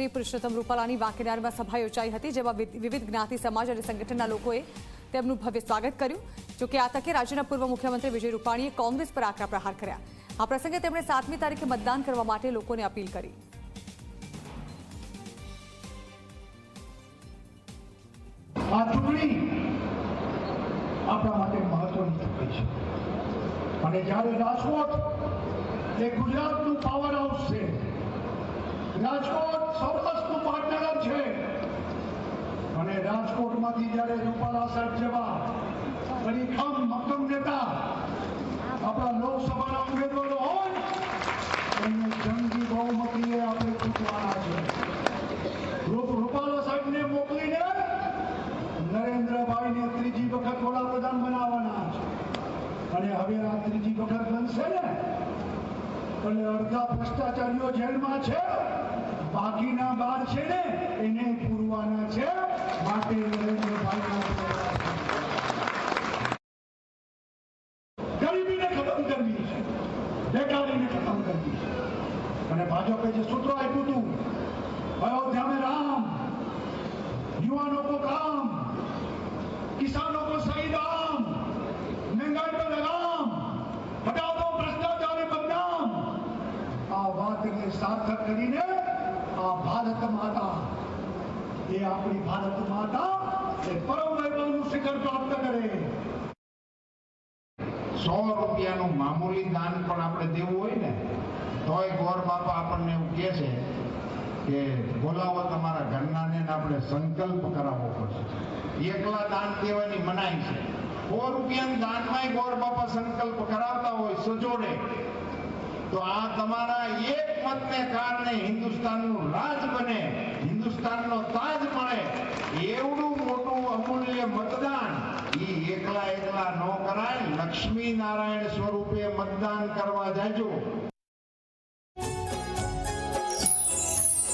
મુખ્યમંત્રી પુરુષોત્તમ રૂપાલાની વાંકીનારમાં સભા યોજાઈ હતી, જેમાં વિવિધ જ્ઞાતિ સમાજ અને સંગઠનના લોકોએ તેમનું ભવ્ય સ્વાગત કર્યું. જોકે આ તકે રાજ્યના પૂર્વ મુખ્યમંત્રી વિજય રૂપાણીએ કોંગ્રેસ પર આકરા પ્રહાર કર્યા. આ પ્રસંગે તેમણે સાતમી તારીખે મતદાન કરવા માટે લોકોને અપીલ કરી. ગુજરાતનું પાવર હાઉસ છે રાજકોટ સૌરાષ્ટ્રનું પાટનગર છે. અને રાજકોટમાંથી જ્યારે રૂપાલા સાહેબ જેવા ખરીખમ મક્કમ નેતા, આપણા લોકસભાના ઉમેદવારો હોય, એમને જંગી બહુમતીએ આપણે ચૂંટવાના છે. રૂપ રૂપાલા સાહેબને મોકલીને નરેન્દ્રભાઈને ત્રીજી વખત વડાપ્રધાન બનાવવાના છે. અને હવે આ ત્રીજી વખત બનશે ને? અને અડધા ભ્રષ્ટાચારીઓ જેલમાં છે. બાકીના બાર છે ને, એને પૂરવાના છે. માટે ગરીબીને ખતમ કરવી છે. બેકારીને ખતમ કરવી છે. અને ભાજપે જે સૂત્ર આપ્યું હતું અયોધ્યા રામ, યુવાનો કો કામ, કિસાનો આ સાર્થક કરીને આ ભારત માતા, એ આપણી ભારત માતા એ પરમ વૈભવનું શિખર પ્રાપ્ત કરે. સો રૂપિયાનું મામૂલી દાન પણ આપણે દેવું હોય ને, તોય ગોર બાપા આપણને એવું કહે છે કે બોલાવો તમારા ઘરનાને ને આપણે સંકલ્પ કરાવવો પડશે. એકલા દાન દેવાની મનાઈ છે. સો રૂપિયાના દાનમાં ગોર બાપા સંકલ્પ કરાવતા હોય, સજોડે. તો આ તમારા એક મતને કારણે હિન્દુસ્તાનનું રાજ બને, હિન્દુસ્તાનનો તાજ મળે. એવડું મોટું અમૂલ્ય મતદાન એ એકલા એકલા ન કરાય. લક્ષ્મી નારાયણ સ્વરૂપે મતદાન કરવા જાજો.